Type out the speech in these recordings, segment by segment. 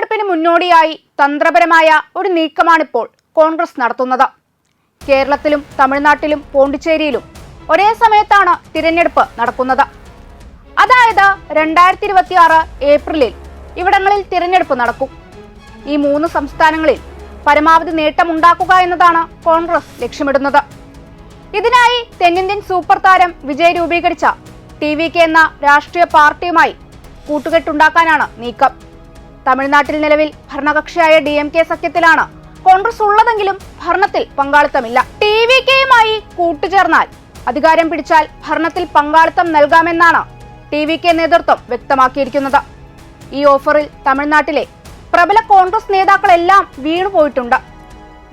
തിരഞ്ഞെടുപ്പിന് മുന്നോടിയായി തന്ത്രപരമായ ഒരു നീക്കമാണിപ്പോൾ കോൺഗ്രസ് നടത്തുന്നത്. കേരളത്തിലും തമിഴ്നാട്ടിലും പോണ്ടിച്ചേരിയിലും ഒരേ സമയത്താണ് തിരഞ്ഞെടുപ്പ് നടക്കുന്നത്. അതായത് രണ്ടായിരത്തി ഇരുപത്തി ആറ് ഏപ്രിലിൽ ഇവിടങ്ങളിൽ തിരഞ്ഞെടുപ്പ് നടക്കും. ഈ മൂന്ന് സംസ്ഥാനങ്ങളിൽ പരമാവധി നേട്ടമുണ്ടാക്കുക എന്നതാണ് കോൺഗ്രസ് ലക്ഷ്യമിടുന്നത്. ഇതിനായി തെന്നിന്ത്യൻ സൂപ്പർ താരം വിജയ് രൂപീകരിച്ച ടി വി കെ എന്ന രാഷ്ട്രീയ പാർട്ടിയുമായി കൂട്ടുകെട്ടുണ്ടാക്കാനാണ് നീക്കം. തമിഴ്നാട്ടിൽ നിലവിൽ ഭരണകക്ഷിയായ ഡി എം കെ സഖ്യത്തിലാണ് കോൺഗ്രസ് ഉള്ളതെങ്കിലും ഭരണത്തിൽ പങ്കാളിത്തമില്ല. ടി വി കെയുമായി കൂട്ടുചേർന്നാൽ അധികാരം പിടിച്ചാൽ ഭരണത്തിൽ പങ്കാളിത്തം നൽകാമെന്നാണ് ടി വി കെ നേതൃത്വം വ്യക്തമാക്കിയിരിക്കുന്നത്. ഈ ഓഫറിൽ തമിഴ്നാട്ടിലെ പ്രബല കോൺഗ്രസ് നേതാക്കളെല്ലാം വീണുപോയിട്ടുണ്ട്.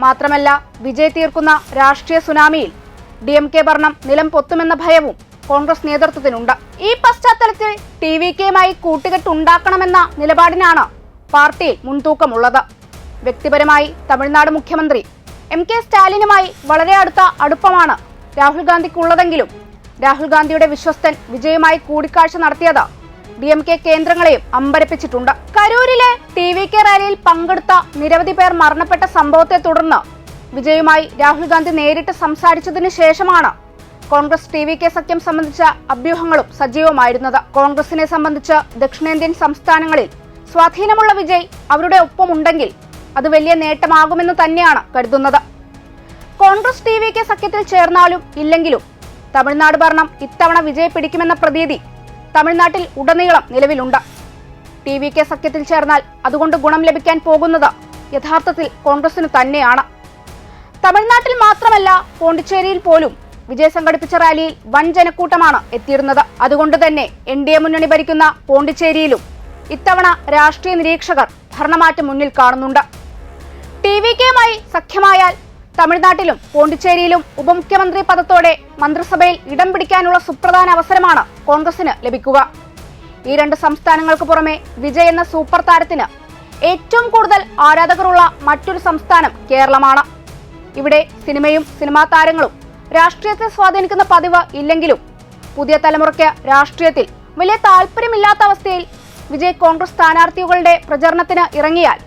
മാത്രമല്ല വിജയ് തീർക്കുന്ന രാഷ്ട്രീയ സുനാമിയിൽ ഡി എം കെ ഭരണം നിലം പൊത്തുമെന്ന ഭയവും കോൺഗ്രസ് നേതൃത്വത്തിനുണ്ട്. ഈ പശ്ചാത്തലത്തിൽ ടി വി കെയുമായി കൂട്ടുകെട്ടുണ്ടാക്കണമെന്ന നിലപാടിനാണ് പാർട്ടിയിൽ മുൻതൂക്കമുള്ളത്. വ്യക്തിപരമായി തമിഴ്നാട് മുഖ്യമന്ത്രി എം കെ സ്റ്റാലിനുമായി വളരെ അടുത്ത അടുപ്പമാണ് രാഹുൽ ഗാന്ധിക്കുള്ളതെങ്കിലും രാഹുൽ ഗാന്ധിയുടെ വിശ്വസ്തൻ വിജയുമായി കൂടിക്കാഴ്ച നടത്തിയത് ഡി എം കെ കേന്ദ്രങ്ങളെയും അമ്പരപ്പിച്ചിട്ടുണ്ട്. കരൂരിലെ ടി വി കെ റാലിയിൽ പങ്കെടുത്ത നിരവധി പേർ മരണപ്പെട്ട സംഭവത്തെ തുടർന്ന് വിജയുമായി രാഹുൽ ഗാന്ധി നേരിട്ട് സംസാരിച്ചതിനു ശേഷമാണ് കോൺഗ്രസ് ടി വി കെ സഖ്യം സംബന്ധിച്ച അഭ്യൂഹങ്ങളും സജീവമായിരുന്നത്. കോൺഗ്രസിനെ സംബന്ധിച്ച് ദക്ഷിണേന്ത്യൻ സംസ്ഥാനങ്ങളിൽ സ്വാധീനമുള്ള വിജയ് അവരുടെ ഒപ്പമുണ്ടെങ്കിൽ അത് വലിയ നേട്ടമാകുമെന്ന് തന്നെയാണ് കരുതുന്നത്. കോൺഗ്രസ് ടി വി കെ സഖ്യത്തിൽ ചേർന്നാലും ഇല്ലെങ്കിലും തമിഴ്നാട് ഭരണം ഇത്തവണ വിജയ് പിടിക്കുമെന്ന പ്രതീതി തമിഴ്നാട്ടിൽ ഉടനീളം നിലവിലുണ്ട്. ടി വി കെ സഖ്യത്തിൽ ചേർന്നാൽ അതുകൊണ്ട് ഗുണം ലഭിക്കാൻ പോകുന്നത് യഥാർത്ഥത്തിൽ കോൺഗ്രസിന് തന്നെയാണ്. തമിഴ്നാട്ടിൽ മാത്രമല്ല പോണ്ടിച്ചേരിയിൽ പോലും വിജയ് സംഘടിപ്പിച്ച റാലിയിൽ വൻ ജനക്കൂട്ടമാണ് എത്തിയിരുന്നത്. അതുകൊണ്ട് തന്നെ എൻ ഡി എ മുന്നണി ഭരിക്കുന്ന പോണ്ടിച്ചേരിയിലും ഇത്തവണ രാഷ്ട്രീയ നിരീക്ഷകർ ഭരണമാറ്റം മുന്നിൽ കാണുന്നുണ്ട്. ടി വി കെയുമായി സഖ്യമായാൽ തമിഴ്നാട്ടിലും പോണ്ടിച്ചേരിയിലും ഉപമുഖ്യമന്ത്രി പദത്തോടെ മന്ത്രിസഭയിൽ ഇടം പിടിക്കാനുള്ള സുപ്രധാന അവസരമാണ് കോൺഗ്രസിന് ലഭിക്കുക. ഈ രണ്ട് സംസ്ഥാനങ്ങൾക്ക് പുറമെ വിജയ് എന്ന സൂപ്പർ താരത്തിന് ഏറ്റവും കൂടുതൽ ആരാധകരുള്ള മറ്റൊരു സംസ്ഥാനം കേരളമാണ്. ഇവിടെ സിനിമയും സിനിമാ താരങ്ങളും രാഷ്ട്രീയത്തെ സ്വാധീനിക്കുന്ന പതിവ് ഇല്ലെങ്കിലും പുതിയ തലമുറയ്ക്ക് രാഷ്ട്രീയത്തിൽ വലിയ താല്പര്യമില്ലാത്ത അവസ്ഥയിൽ വിജയ് കോൺഗ്രസ് സ്ഥാനാർത്ഥികളുടെ പ്രചരണത്തിന് ഇറങ്ങിയാൽ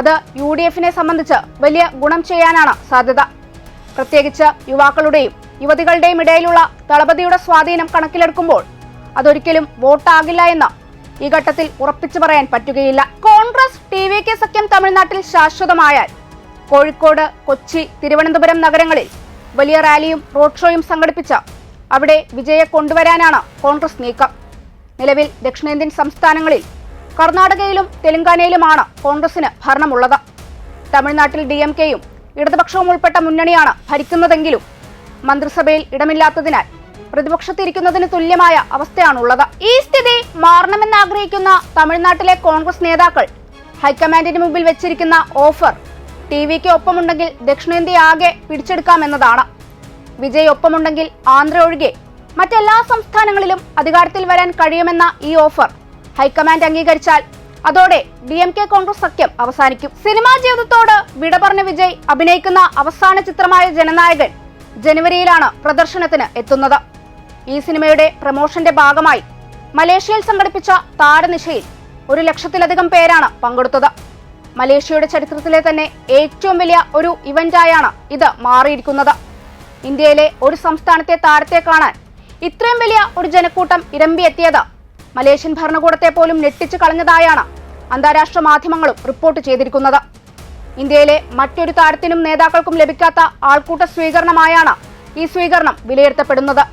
അത് യു ഡി എഫിനെ സംബന്ധിച്ച് വലിയ ഗുണം ചെയ്യാനാണ് സാധ്യത. പ്രത്യേകിച്ച് യുവാക്കളുടെയും യുവതികളുടെയും ഇടയിലുള്ള ദളപതിയുടെ സ്വാധീനം കണക്കിലെടുക്കുമ്പോൾ അതൊരിക്കലും വോട്ടാകില്ല എന്ന് ഈ ഘട്ടത്തിൽ ഉറപ്പിച്ചു പറയാൻ പറ്റുകയില്ല. കോൺഗ്രസ് ടി വി കെ സഖ്യം തമിഴ്നാട്ടിൽ ശാശ്വതമായാൽ കോഴിക്കോട് കൊച്ചി തിരുവനന്തപുരം നഗരങ്ങളിൽ വലിയ റാലിയും റോഡ് ഷോയും സംഘടിപ്പിച്ച് അവിടെ വിജയെ കൊണ്ടുവരാനാണ് കോൺഗ്രസ് നീക്കം. നിലവിൽ ദക്ഷിണേന്ത്യൻ സംസ്ഥാനങ്ങളിൽ കർണാടകയിലും തെലങ്കാനയിലുമാണ് കോൺഗ്രസിന് ഭരണമുള്ളത്. തമിഴ്നാട്ടിൽ ഡി എം കെയും ഇടതുപക്ഷവും ഉൾപ്പെട്ട മുന്നണിയാണ് ഭരിക്കുന്നതെങ്കിലും മന്ത്രിസഭയിൽ ഇടമില്ലാത്തതിനാൽ പ്രതിപക്ഷത്തിരിക്കുന്നതിന് തുല്യമായ അവസ്ഥയാണുള്ളത്. ഈ സ്ഥിതി മാറണമെന്ന് ആഗ്രഹിക്കുന്ന തമിഴ്നാട്ടിലെ കോൺഗ്രസ് നേതാക്കൾ ഹൈക്കമാൻഡിന് മുമ്പിൽ വെച്ചിരിക്കുന്ന ഓഫർ ടി വിക്ക് ഒപ്പമുണ്ടെങ്കിൽ ദക്ഷിണേന്ത്യ ആകെ പിടിച്ചെടുക്കാമെന്നതാണ്. വിജയ് ഒപ്പമുണ്ടെങ്കിൽ ആന്ധ്ര ഒഴികെ മറ്റെല്ലാ സംസ്ഥാനങ്ങളിലും അധികാരത്തിൽ വരാൻ കഴിയുമെന്ന ഈ ഓഫർ ഹൈക്കമാൻഡ് അംഗീകരിച്ചാൽ അതോടെ ഡി എം കെ കോൺഗ്രസ് സഖ്യം അവസാനിക്കും. സിനിമാ ജീവിതത്തോട് വിട പറഞ്ഞ വിജയ് അഭിനയിക്കുന്ന അവസാന ചിത്രമായ ജനനായകൻ ജനുവരിയിലാണ് പ്രദർശനത്തിന് എത്തുന്നത്. ഈ സിനിമയുടെ പ്രമോഷന്റെ ഭാഗമായി മലേഷ്യയിൽ സംഘടിപ്പിച്ച താരനിശയിൽ ഒരു ലക്ഷത്തിലധികം പേരാണ് പങ്കെടുത്തത്. മലേഷ്യയുടെ ചരിത്രത്തിലെ തന്നെ ഏറ്റവും വലിയ ഒരു ഇവന്റായാണ് ഇത് മാറിയിരിക്കുന്നത്. ഇന്ത്യയിലെ ഒരു സംസ്ഥാനത്തെ താരത്തെ കാണാൻ ഇത്രയും വലിയ ഒരു ജനക്കൂട്ടം ഇരമ്പിയെത്തിയത്. മലേഷ്യൻ ഭരണകൂടത്തെ പോലും ഞെട്ടിച്ചു കളഞ്ഞതായാണ് അന്താരാഷ്ട്ര മാധ്യമങ്ങളും റിപ്പോർട്ട് ചെയ്തിരിക്കുന്നത്. ഇന്ത്യയിലെ മറ്റൊരു താരത്തിനും നേതാക്കൾക്കും ലഭിക്കാത്ത ആൾക്കൂട്ട സ്വീകരണമായാണ് ഈ സ്വീകരണം വിലയിരുത്തപ്പെടുന്നത്.